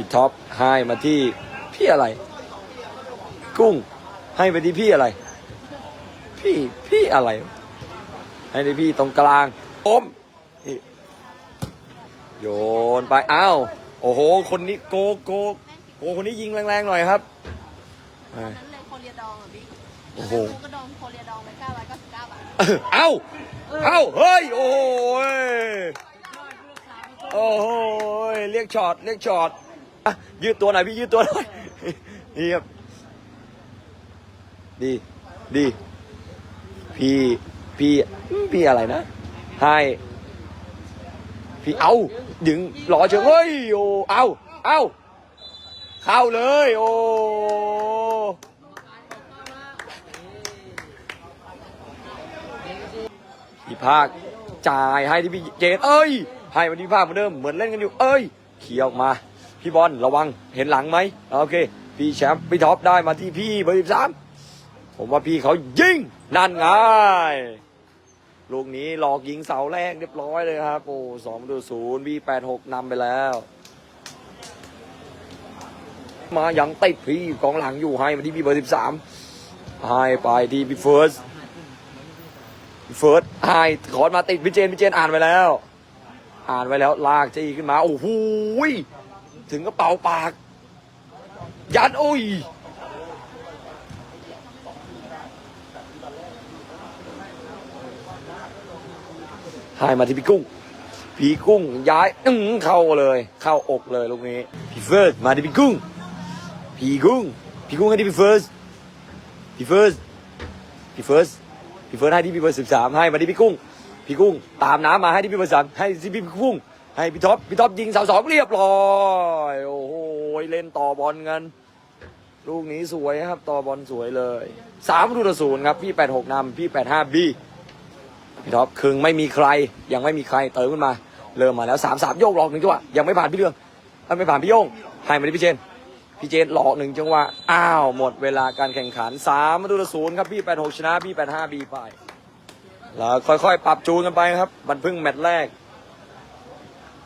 พี่ท็อปให้มาที่พี่อะไร กุ้งให้ไปที่พี่อะไร พี่พี่อะไร ให้ที่พี่ตรงกลางอมนี่โยนไปอ้าวโอ้โห คนนี้โกโกโกคนนี้ยิงแรงๆหน่อยครับอ่านั้นเลยโคเรียดองอะบิ๊กโอ้โหซื้อกระดองโคเรียดองไป999บาทเอ้าเอ้าเฮ้ยโอ้โหโอ้โหเรียกช็อตเรียกช็อต อะยืดตัวหน่อยพี่ยืดตัวหน่อยนี่ครับดีดีพี่พี่พี่อะไรนะให้พี่เอาดึงรอเชิงเฮ้ยโอ้เอาเอาเข้าเลย โอ้พี่ภาคจ่ายให้ที่พี่เจนเอ้ย ให้มาที่พี่ภาคเหมือนเดิมเหมือนเล่นกันอยู่ เอ้ย เขี่ยออกมา พี่บอลระวังเห็นหลังไหมโอเค พี่แชมป์พี่ท็อปได้มาที่พี่เบอร์สิบสามผมว่าพี่เขายิงนั่นไงลูกนี้หลอกยิงเสาแรกเรียบร้อยเลยครับโอ้สองดูศูนย์บีแปดหกนำไปแล้ว มายังติดพี่กองหลังอยู่ให้มาที่พี่เบอร์สิบสามให้ไปที่พี่เฟิร์สเฟิร์สไฮขอมาติดพี่เจนพี่เจนอ่านไว้แล้ว อ่านไว้แล้วลากจี้ขึ้นมา โอ้โห ถึงกระเป๋าปาก ยัดโอ้ยให้มาที่พี่กุ้ง พี่กุ้งย้ายอื้อเข้าเลย เข้าอกเลยลูกนี้ พี่เฟิร์สมาที่พี่กุ้ง พี่กุ้ง พี่กุ้งให้ที่พี่เฟิร์ส พี่เฟิร์ส พี่เฟิร์ส พี่เฟิร์สให้ที่พี่เบอร์สสิบสามให้มาที่พี่กุ้ง พี่กุ้งตามน้ำมาให้ที่พี่เบอร์สามให้ที่พี่กุ้ง ให้พี่ท็อปพี่ท็อปยิงเสาสองเรียบร้อยโอ้โหเล่นต่อบอลกันลูกนี้สวยครับต่อบอลสวยเลยสามประตูตศูนย์ครับพี่แปดหกนำพี่แปดห้าบีพี่ท็อปคึงไม่มีใคร ยังไม่มีใครเติมขึ้นมา เริ่มมาแล้วสามสามโยกหลอกหนึ่งจังหวะยังไม่ผ่านพี่เรืองไม่ผ่านพี่โยงให้มาที่พี่เจนพี่เจนหลอกหนึ่งจังหวะอ้าวหมดเวลาการแข่งขันสามประตูตศูนย์ครับพี่แปดหกชนะพี่แปดห้าบีไปแล้วค่อยๆ ปรับจูนกันไปครับมันเพิ่งแมตช์แรก